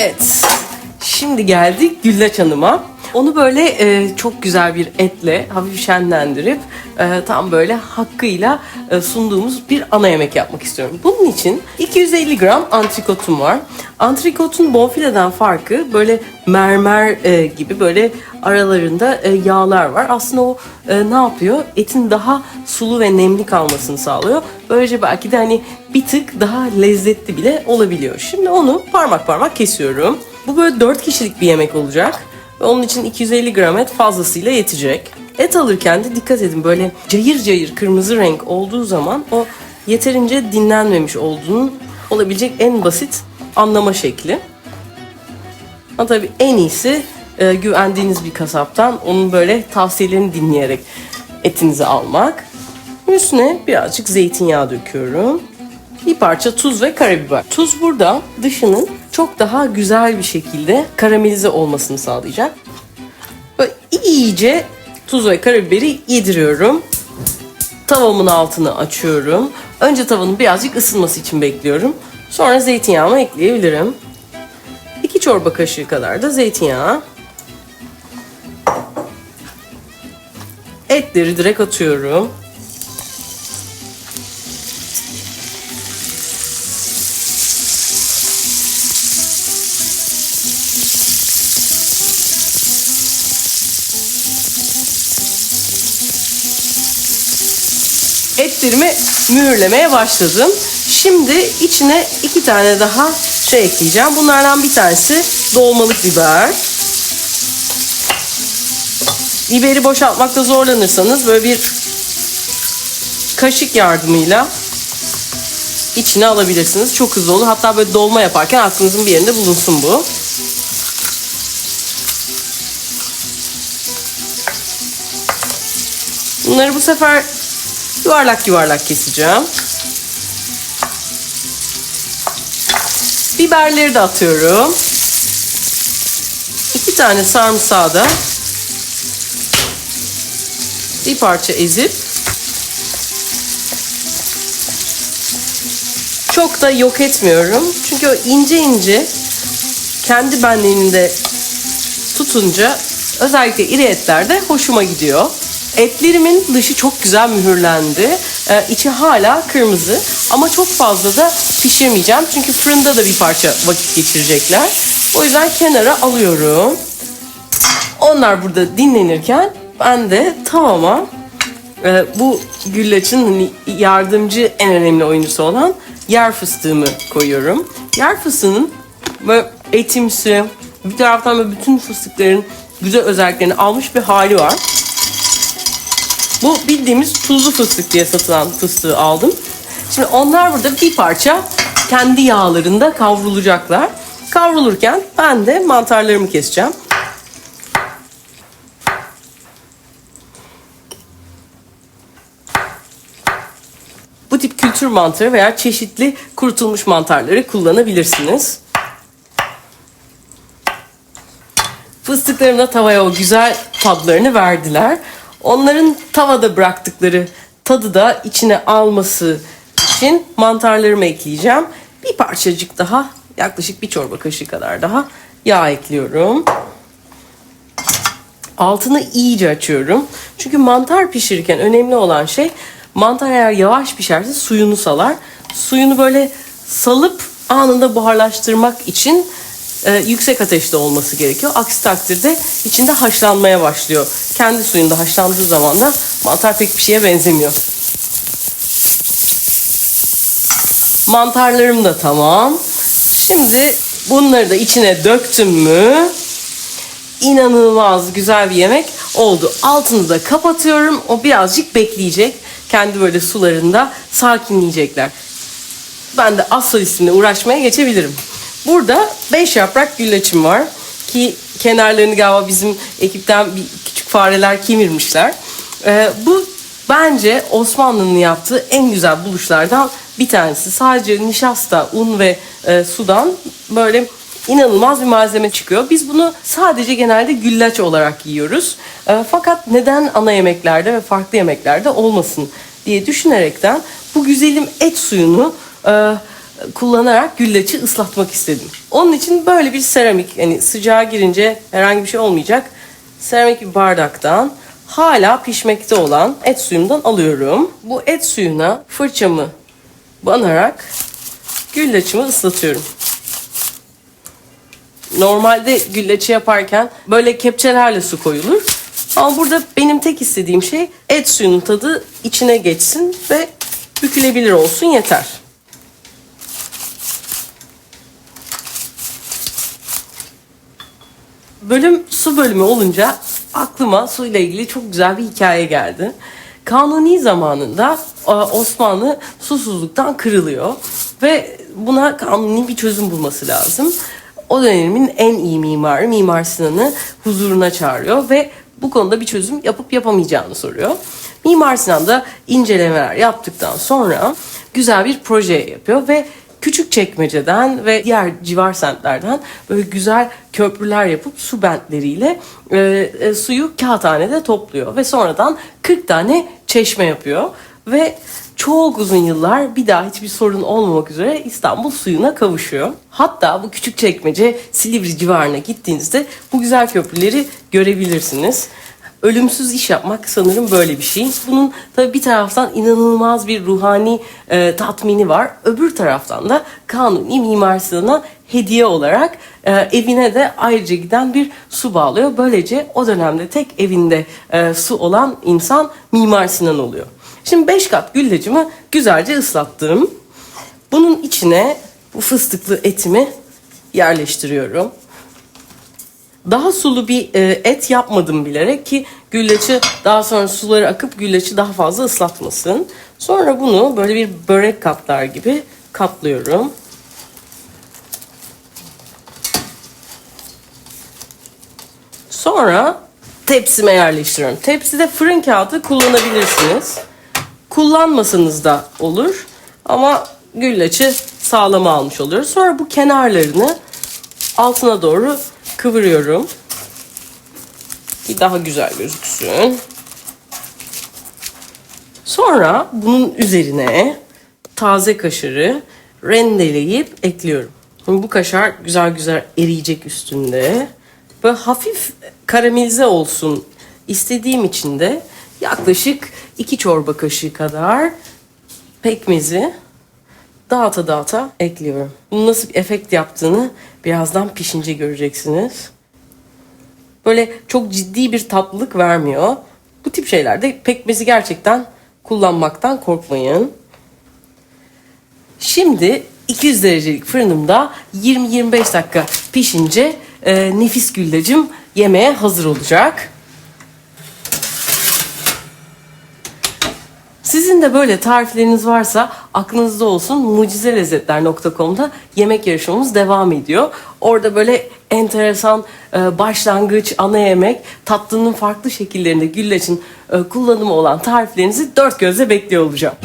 Evet. Şimdi geldik Güllaç Hanım'a. Onu böyle e, çok güzel bir etle hafif şenlendirip e, tam böyle hakkıyla e, sunduğumuz bir ana yemek yapmak istiyorum. Bunun için 250 gram antrikotum var. Antrikotun bonfileden farkı böyle mermer e, gibi böyle aralarında e, yağlar var. Aslında o ne yapıyor? Etin daha sulu ve nemli kalmasını sağlıyor. Böylece belki de hani bir tık daha lezzetli bile olabiliyor. Şimdi onu parmak parmak kesiyorum. Bu böyle 4 kişilik bir yemek olacak. Ve onun için 250 gram et fazlasıyla yetecek. Et alırken de dikkat edin böyle cayır cayır kırmızı renk olduğu zaman o yeterince dinlenmemiş olduğunun olabilecek en basit anlama şekli. Ama tabii en iyisi e, güvendiğiniz bir kasaptan onun böyle tavsiyelerini dinleyerek etinizi almak. Üstüne birazcık zeytinyağı döküyorum. Bir parça tuz ve karabiber. Tuz burada dışının çok daha güzel bir şekilde karamelize olmasını sağlayacak. Böyle iyice tuz ve karabiberi yediriyorum. Tavamın altını açıyorum. Önce tavanın birazcık ısınması için bekliyorum. Sonra zeytinyağımı ekleyebilirim. 2 çorba kaşığı kadar da zeytinyağı. Etleri direkt atıyorum. Etlerimi mühürlemeye başladım. Şimdi içine iki tane daha şey ekleyeceğim. Bunlardan bir tanesi dolmalık biber. Biberi boşaltmakta zorlanırsanız böyle bir kaşık yardımıyla içine alabilirsiniz. Çok hızlı olur. Hatta böyle dolma yaparken aklınızın bir yerinde bulunsun bu. Bunları bu sefer yuvarlak yuvarlak keseceğim. Biberleri de atıyorum. İki tane sarımsağı da bir parça ezip çok da yok etmiyorum. Çünkü o ince ince kendi benliğinde tutunca özellikle iri etlerde hoşuma gidiyor. Etlerimin dışı çok güzel mühürlendi. Ee, içi hala kırmızı ama çok fazla da pişirmeyeceğim. Çünkü fırında da bir parça vakit geçirecekler. O yüzden kenara alıyorum. Onlar burada dinlenirken ben de tavama e, bu güllaçın hani yardımcı en önemli oyuncusu olan yer fıstığımı koyuyorum. Yer fıstığının böyle etimsi, bir taraftan böyle bütün fıstıkların güzel özelliklerini almış bir hali var. Bu bildiğimiz tuzlu fıstık diye satılan fıstığı aldım. Şimdi onlar burada bir parça kendi yağlarında kavrulacaklar. Kavrulurken ben de mantarlarımı keseceğim. Bu tip kültür mantarı veya çeşitli kurutulmuş mantarları kullanabilirsiniz. Fıstıklarım da tavaya o güzel tadlarını verdiler. Onların tavada bıraktıkları tadı da içine alması için mantarlarımı ekleyeceğim. Bir parçacık daha yaklaşık bir çorba kaşığı kadar daha yağ ekliyorum. Altını iyice açıyorum. Çünkü mantar pişirirken önemli olan şey mantar eğer yavaş pişerse suyunu salar. Suyunu böyle salıp anında buharlaştırmak için e, yüksek ateşte olması gerekiyor. Aksi takdirde içinde haşlanmaya başlıyor. Kendi suyunda haşlandığı zaman da mantar pek bir şeye benzemiyor. Mantarlarım da tamam. Şimdi bunları da içine döktüm mü inanılmaz güzel bir yemek oldu. Altını da kapatıyorum. O birazcık bekleyecek. Kendi böyle sularında sakinleyecekler. Ben de az solistimle uğraşmaya geçebilirim. Burada 5 yaprak güllaçım var. Ki kenarlarını galiba bizim ekipten bir fareler kemirmişler. Ee, bu bence Osmanlı'nın yaptığı en güzel buluşlardan bir tanesi. Sadece nişasta, un ve e, sudan böyle inanılmaz bir malzeme çıkıyor. Biz bunu sadece genelde güllaç olarak yiyoruz. E, fakat neden ana yemeklerde ve farklı yemeklerde olmasın diye düşünerekten bu güzelim et suyunu e, e, kullanarak güllaçı ıslatmak istedim. Onun için böyle bir seramik hani sıcağa girince herhangi bir şey olmayacak. Seramik bir bardaktan hala pişmekte olan et suyumdan alıyorum. Bu et suyuna fırçamı banarak güllaçımı ıslatıyorum. Normalde güllaçı yaparken böyle kepçelerle su koyulur. Ama burada benim tek istediğim şey et suyunun tadı içine geçsin ve bükülebilir olsun yeter. Bölüm su bölümü olunca aklıma suyla ilgili çok güzel bir hikaye geldi. Kanuni zamanında e, Osmanlı susuzluktan kırılıyor ve buna kanuni bir çözüm bulması lazım. O dönemin en iyi mimarı Mimar Sinan'ı huzuruna çağırıyor ve bu konuda bir çözüm yapıp yapamayacağını soruyor. Mimar Sinan da incelemeler yaptıktan sonra güzel bir proje yapıyor ve küçük çekmeceden ve diğer civar semtlerden böyle güzel köprüler yapıp su bentleriyle e, e, suyu kağıthanede topluyor ve sonradan 40 tane çeşme yapıyor ve çok uzun yıllar bir daha hiçbir sorun olmamak üzere İstanbul suyuna kavuşuyor. Hatta bu küçük çekmece Silivri civarına gittiğinizde bu güzel köprüleri görebilirsiniz. Ölümsüz iş yapmak sanırım böyle bir şey. Bunun tabii bir taraftan inanılmaz bir ruhani e, tatmini var. Öbür taraftan da Kanuni Mimar Sinan'a hediye olarak e, evine de ayrıca giden bir su bağlıyor. Böylece o dönemde tek evinde e, su olan insan Mimar Sinan oluyor. Şimdi 5 kat güllacımı güzelce ıslattım. Bunun içine bu fıstıklı etimi yerleştiriyorum. Daha sulu bir e, et yapmadım bilerek ki güllaçı daha sonra suları akıp güllaçı daha fazla ıslatmasın. Sonra bunu böyle bir börek kaplar gibi kaplıyorum. Sonra tepsime yerleştiriyorum. Tepside fırın kağıdı kullanabilirsiniz. Kullanmasanız da olur. Ama güllaçı sağlama almış oluyoruz. Sonra bu kenarlarını altına doğru kıvırıyorum. Ki daha güzel gözüksün. Sonra bunun üzerine taze kaşarı rendeleyip ekliyorum. Bu kaşar güzel güzel eriyecek üstünde. Böyle hafif karamelize olsun istediğim için de yaklaşık 2 çorba kaşığı kadar pekmezi dağıta dağıta ekliyorum. Bunun nasıl bir efekt yaptığını birazdan pişince göreceksiniz. Böyle çok ciddi bir tatlılık vermiyor. Bu tip şeylerde pekmezi gerçekten kullanmaktan korkmayın. Şimdi 200 derecelik fırınımda 20-25 dakika pişince e, nefis güllacım yemeğe hazır olacak. Sizin de böyle tarifleriniz varsa aklınızda olsun mucizelezzetler.com'da yemek yarışmamız devam ediyor. Orada böyle enteresan e, başlangıç, ana yemek, tatlının farklı şekillerinde güllaçın e, kullanımı olan tariflerinizi dört gözle bekliyor olacağım.